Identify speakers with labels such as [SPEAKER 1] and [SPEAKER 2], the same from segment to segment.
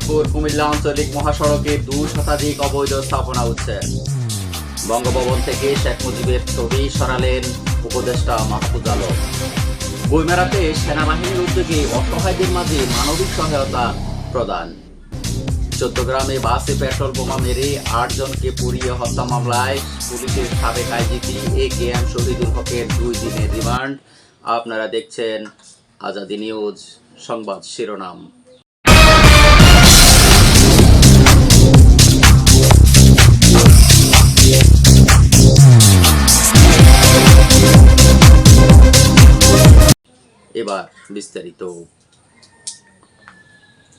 [SPEAKER 1] চাঁদপুর, কুমিল্লা আঞ্চলিক মহাসড়কে দু শতাধিক অবৈধ স্থাপনা উঠছে। বঙ্গভবন থেকে শেখ মুজিবের ছবি সরালেন উপদেষ্টা মাহফুজ আলম। বইমেলাতে সেনাবাহিনীর উদ্যোগে অসহায়দের মাঝে মানবিক সহায়তা প্রদান। চট্টগ্রামে বাসে পেট্রোল বোমা মেরে আটজনকে পুড়িয়ে হত্যা মামলায় পুলিশের সাবেক IGP A K M Shahidul হকের দুই দিনের রিমান্ড। আপনারা দেখছেন আজাদি নিউজ, সংবাদ শিরোনাম। এবার বিস্তারিত।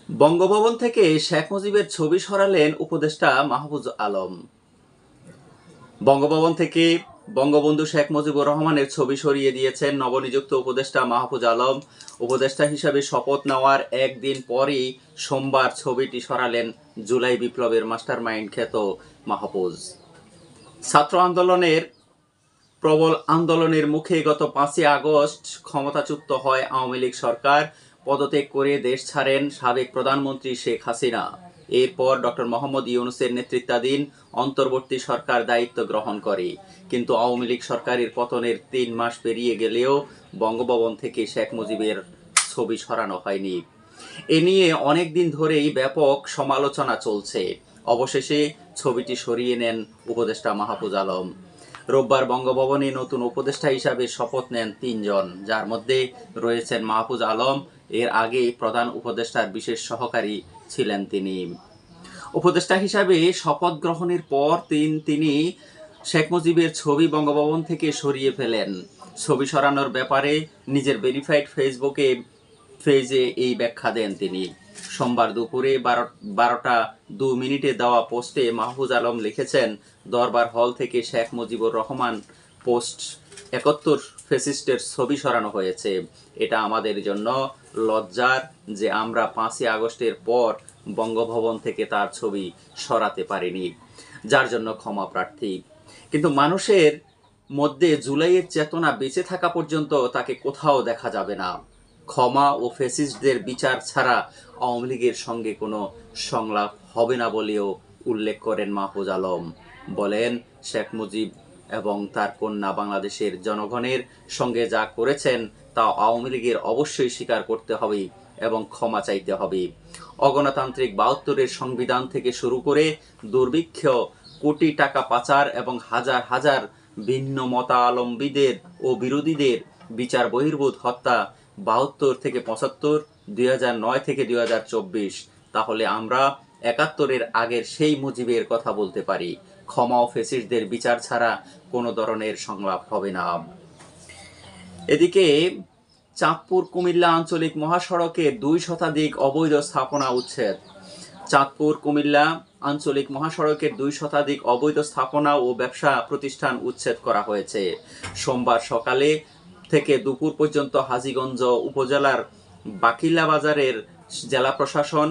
[SPEAKER 1] বঙ্গভবন থেকে শেখ মুজিবের ছবি সরালেন উপদেষ্টা মাহফুজ আলম। বঙ্গভবন থেকে বঙ্গবন্ধু শেখ মুজিবুর রহমানের ছবি সরিয়ে দিয়েছেন নবনিযুক্ত উপদেষ্টা মাহফুজ আলম। উপদেষ্টা হিসাবে শপথ নেওয়ার একদিন পরই সোমবার ছবিটি সরালেন জুলাই বিপ্লবের মাস্টারমাইন্ড খ্যাত মাহফুজ। ছাত্র আন্দোলনের প্রবল আন্দোলনের মুখে গত পাঁচই আগস্ট ক্ষমতাচ্যুত হয় আওয়ামী লীগ সরকার। পদত্যাগ করে দেশ ছাড়েন সাবেক প্রধানমন্ত্রী শেখ হাসিনা। এরপর ডক্টর মোহাম্মদ ইউনুসের নেতৃত্বাধীন অন্তর্বর্তী সরকার দায়িত্ব গ্রহণ করে। কিন্তু আওয়ামী লীগ সরকারের পতনের তিন মাস পেরিয়ে গেলেও বঙ্গভবন থেকে শেখ মুজিবের ছবি সরানো হয়নি। এ নিয়ে অনেকদিন ধরেই ব্যাপক সমালোচনা চলছে। অবশেষে ছবিটি সরিয়ে নেন উপদেষ্টা মাহফুজ আলম। রোববার বঙ্গভবনে নতুন উপদেষ্টা হিসাবে শপথ নেন তিনজন, যার মধ্যে রয়েছেন মাহফুজ আলম। এর আগে প্রধান উপদেষ্টার বিশেষ সহকারী ছিলেন তিনি। উপদেষ্টা হিসাবে শপথ গ্রহণের পর তিন তিনি শেখ মুজিবের ছবি বঙ্গভবন থেকে সরিয়ে ফেলেন। ছবি সরানোর ব্যাপারে নিজের ভেরিফাইড ফেসবুকে পেজে এই ব্যাখ্যা দেন তিনি। সোমবার দুপুরে বারো বারোটা দু মিনিটে দেওয়া পোস্টে মাহফুজ আলম লিখেছেন, দরবার হল থেকে শেখ মুজিবুর রহমান পোস্ট একাত্তর ফেসিস্টের ছবি সরানো হয়েছে। এটা আমাদের জন্য লজ্জার যে আমরা পাঁচই আগস্টের পর বঙ্গভবন থেকে তার ছবি সরাতে পারিনি, যার জন্য ক্ষমা প্রার্থী। কিন্তু মানুষের মধ্যে জুলাইয়ের চেতনা বেঁচে থাকা পর্যন্ত তাকে কোথাও দেখা যাবে না। ক্ষমা ও ফেসিস্টদের বিচার ছাড়া আওয়ামী লীগের সঙ্গে কোনো সংলাপ হবে না বলেও উল্লেখ করেন মাহফুজ আলম। বলেন, শেখ মুজিব এবং তার কন্যা বাংলাদেশের জনগণের সঙ্গে যা করেছেন তা আওয়ামী লীগের অবশ্যই স্বীকার করতে হবে এবং ক্ষমা চাইতে হবে। অগণতান্ত্রিক বাহাত্তরের সংবিধান থেকে শুরু করে দুর্ভিক্ষ, কোটি টাকা পাচার এবং হাজার হাজার ভিন্ন মতালম্বীদের ও বিরোধীদের বিচার বহির্ভূত হত্যা বাহাত্তর থেকে পঁচাত্তর, দুই নয় থেকে দু হাজার চব্বিশ। তাহলে আমরা একাত্তরের আগের সেই মুজিবের কথা বলতে পারি। ক্ষমা ও ফেসিস্টদের বিচার ছাড়া কোনো ধরনের সংলাপ হবে না। এদিকে চাঁদপুর কুমিল্লা আঞ্চলিক মহাসড়কে দুই শতাধিক অবৈধ স্থাপনা উচ্ছেদ। চাঁদপুর কুমিল্লা আঞ্চলিক মহাসড়কের দুই শতাধিক অবৈধ স্থাপনা ও ব্যবসা প্রতিষ্ঠান উচ্ছেদ করা হয়েছে। সোমবার সকালে থেকে দুপুর পর্যন্ত হাজীগঞ্জ উপজেলার বাকিলা বাজারের জেলা প্রশাসন,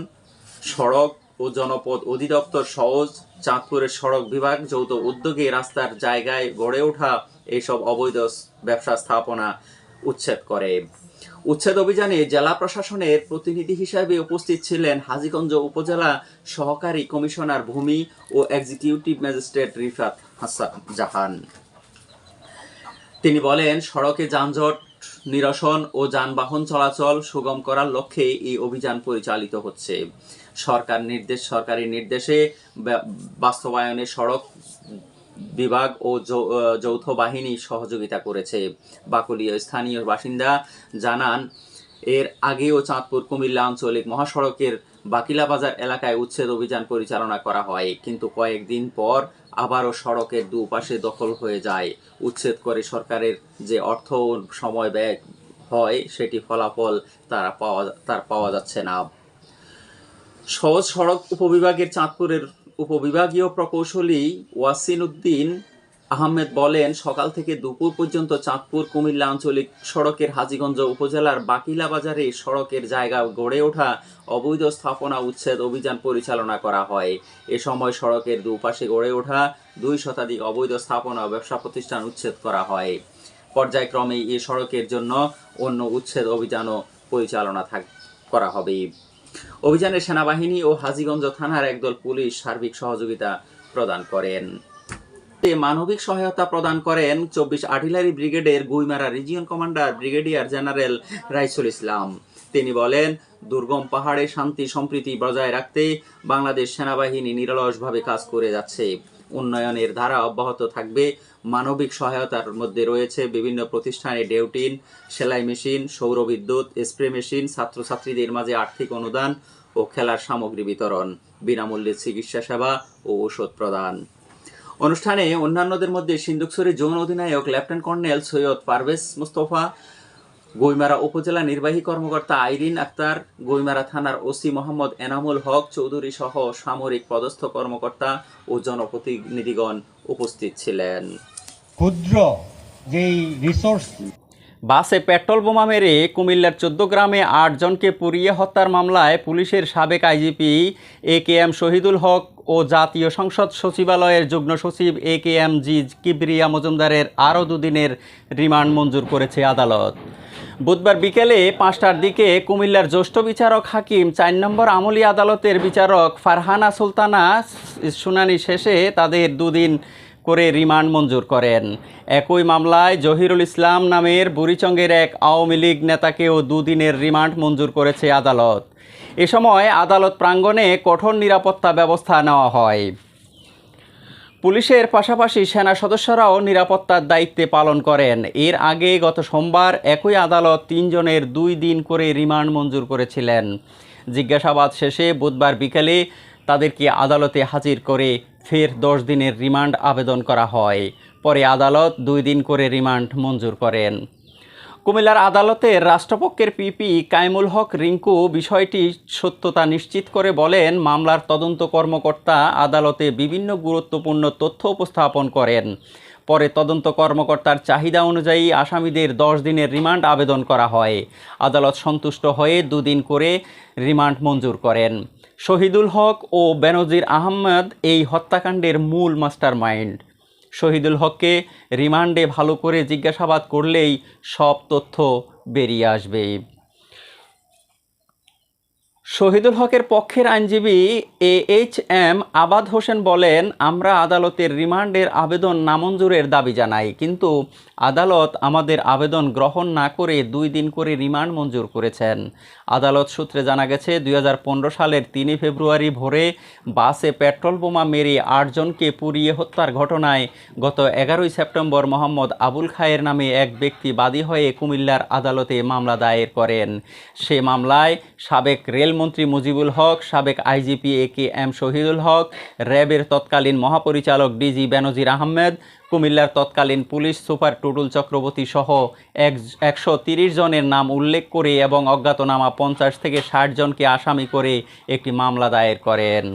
[SPEAKER 1] সড়ক ও জনপদ অধিদপ্তর সহজ, চাঁদপুরের সড়ক বিভাগ যৌথ উদ্যোগে রাস্তার জায়গায় গড়ে ওঠা এইসব অবৈধ ব্যবসা স্থাপনা উচ্ছেদ করে। উচ্ছেদ অভিযানে জেলা প্রশাসনের প্রতিনিধি হিসাবে উপস্থিত ছিলেন হাজীগঞ্জ উপজেলা সহকারী কমিশনার ভূমি ও এক্সিকিউটিভ ম্যাজিস্ট্রেট রিফাত হাসান জাহান। তিনি বলেন, সড়কে যানজট, নিরসন ও যানবাহন চলাচল সুগম করার লক্ষ্যে এই অভিযান পরিচালিত হচ্ছে। সরকার নির্দেশ সরকারি নির্দেশে বাস্তবায়নে সড়ক বিভাগ ও যৌথ বাহিনী সহযোগিতা করেছে। বাকুলীয় স্থানীয় বাসিন্দা জানান, এর আগেও চাঁদপুর, কুমিল্লা আঞ্চলিক মহাসড়কের বাকিলা বাজার এলাকায় উচ্ছেদ অভিযান পরিচালনা করা হয়। কিন্তু কয়েকদিন পর আবারও সড়কের দুপাশে দখল হয়ে যায়। উচ্ছেদ করে সরকারের যে অর্থ সময় ব্যয় হয়, সেটি ফলাফল তারা পাওয়া, তার পাওয়া যাচ্ছে না। সহজ সড়ক উপবিভাগের চাঁদপুরের উপবিভাগীয় প্রকৌশলী ওয়াসিন উদ্দিন আহমেদ বলেন, সকাল থেকে দুপুর পর্যন্ত চাঁদপুর, কুমিল্লা আঞ্চলিক সড়কের হাজীগঞ্জ উপজেলার বাকিলা বাজারে সড়কের জায়গা গড়ে ওঠা অবৈধ স্থাপনা উচ্ছেদ অভিযান পরিচালনা করা হয়। এ সময় সড়কের দুপাশে গড়ে ওঠা দুই শতাধিক অবৈধ স্থাপনা ব্যবসা প্রতিষ্ঠান উচ্ছেদ করা হয়। পর্যায়ক্রমে এ সড়কের জন্য অন্য উচ্ছেদ অভিযানও পরিচালনা থাক, করা হবে। অভিযানে সেনাবাহিনী ও হাজীগঞ্জ থানার একদল পুলিশ সার্বিক সহযোগিতা প্রদান করেন। মানবিক সহায়তা প্রদান করেন চব্বিশ আর্টিলারি ব্রিগেডের Guimara region commander brigadier general Raisul Islam. তিনি বলেন, দুর্গম পাহাড়ে শান্তি সম্প্রীতি বজায় রাখতে বাংলাদেশ সেনাবাহিনী নিরলসভাবে কাজ করে যাচ্ছে। উন্নয়নের ধারা অব্যাহত থাকবে। মানবিক সহায়তার মধ্যে রয়েছে বিভিন্ন প্রতিষ্ঠানে ডেউটিন, সেলাই মেশিন, সৌরবিদ্যুৎ, স্প্রে মেশিন, ছাত্রছাত্রীদের মাঝে আর্থিক অনুদান ও খেলার সামগ্রী বিতরণ, বিনামূল্যে চিকিৎসা সেবা ও ওষুধ প্রদান। অনুষ্ঠানে অন্যান্যদের মধ্যে সিন্ধুকছড়ি যৌন অধিনায়ক লেফটেন্যান্ট কর্নেল সৈয়দ পারভেজ মুস্তফা গৈমারা উপজেলা নির্বাহী কর্মকর্তা আইরিন আক্তার গৈমারা থানার ওসি মোহাম্মদ এনামুল হক চৌধুরী সহ সামরিক পদস্থ কর্মকর্তা ও জনপ্রতিনিধিগণ উপস্থিত ছিলেন।
[SPEAKER 2] ক্ষুদ্র যেই রিসোর্স
[SPEAKER 1] বাসে পেট্রোল বোমা মেরে কুমিল্লার চোদ্দ গ্রামে আটজনকে পুড়িয়ে হত্যার মামলায় পুলিশের সাবেক IGP A K M Shahidul Haque ও জাতীয় সংসদ সচিবালয়ের যুগ্ম সচিব এ কে এম জি কিবরিয়া মজুমদারের আরও দুদিনের রিমান্ড মঞ্জুর করেছে আদালত। বুধবার বিকেলে পাঁচটার দিকে কুমিল্লার জ্যেষ্ঠ বিচারক হাকিম, চার নম্বর আমলি আদালতের বিচারক ফারহানা সুলতানা শুনানি শেষে তাদের দুদিন করে রিমান্ড মঞ্জুর করেন। একই মামলায় জহিরুল ইসলাম নামের বুড়িচঙ্গের এক আওয়ামী লীগ নেতাকেও দুদিনের রিমান্ড মঞ্জুর করেছে আদালত। এ সময় আদালত প্রাঙ্গণে কঠোর নিরাপত্তা ব্যবস্থা নেওয়া হয়। পুলিশের পাশাপাশি সেনা সদস্যরাও নিরাপত্তার দায়িত্বে পালন করেন। এর আগে গত সোমবার একই আদালত তিনজনের দুই দিন করে রিমান্ড মঞ্জুর করেছিলেন। জিজ্ঞাসাবাদ শেষে বুধবার বিকেলে তাদেরকে আদালতে হাজির করে ফের দশ দিনের রিমান্ড আবেদন করা হয়। পরে আদালত দুই দিন করে রিমান্ড মঞ্জুর করেন। কুমিল্লার আদালতের রাষ্ট্রপক্ষের পিপি কাইমুল হক রিঙ্কু বিষয়টি সত্যতা নিশ্চিত করে বলেন, মামলার তদন্ত কর্মকর্তা আদালতে বিভিন্ন গুরুত্বপূর্ণ তথ্য উপস্থাপন করেন। পরে তদন্ত কর্মকর্তার চাহিদা অনুযায়ী আসামিদের দশ দিনের রিমান্ড আবেদন করা হয়। আদালত সন্তুষ্ট হয়ে দুদিন করে রিমান্ড মঞ্জুর করেন। শহীদুল হক ও বেনজির আহমেদ এই হত্যাকাণ্ডের মূল মাস্টারমাইন্ড। শহীদুল হককে রিমান্ডে ভালো করে জিজ্ঞাসাবাদ করলেই সব তথ্য বেরিয়ে আসবে। শহীদুল হকের পক্ষের আইনজীবী এ এইচ এম আবাদ হোসেন বলেন, আমরা আদালতের রিমান্ডের আবেদন নামঞ্জুরের দাবি জানাই, কিন্তু আদালত আমাদের আবেদন গ্রহণ না করে দুই দিন করে রিমান্ড মঞ্জুর করেছেন। আদালত সূত্রে জানা গেছে, দুই হাজার পনেরো সালের তিনই ফেব্রুয়ারি ভোরে বাসে পেট্রোল বোমা মেরে আটজনকে পুড়িয়ে হত্যার ঘটনায় গত এগারোই সেপ্টেম্বর মোহাম্মদ আবুল খায়ের নামে এক ব্যক্তি বাদী হয়ে কুমিল্লার আদালতে মামলা দায়ের করেন। সে মামলায় সাবেক রেলমন্ত্রী মুজিবুল হক, সাবেক IGP A K M Shahidul Haque, র্যাবের তৎকালীন মহাপরিচালক ডিজি বেনজির আহমেদ, কুমিল্লার তৎকালীন পুলিশ সুপার টুটুল চক্রবর্তী সহ এক, একশো তিরিশ জনের নাম উল্লেখ করে এবং অজ্ঞাতনামা পঞ্চাশ থেকে ষাট জনকে আসামি করে একটি মামলা দায়ের করেন।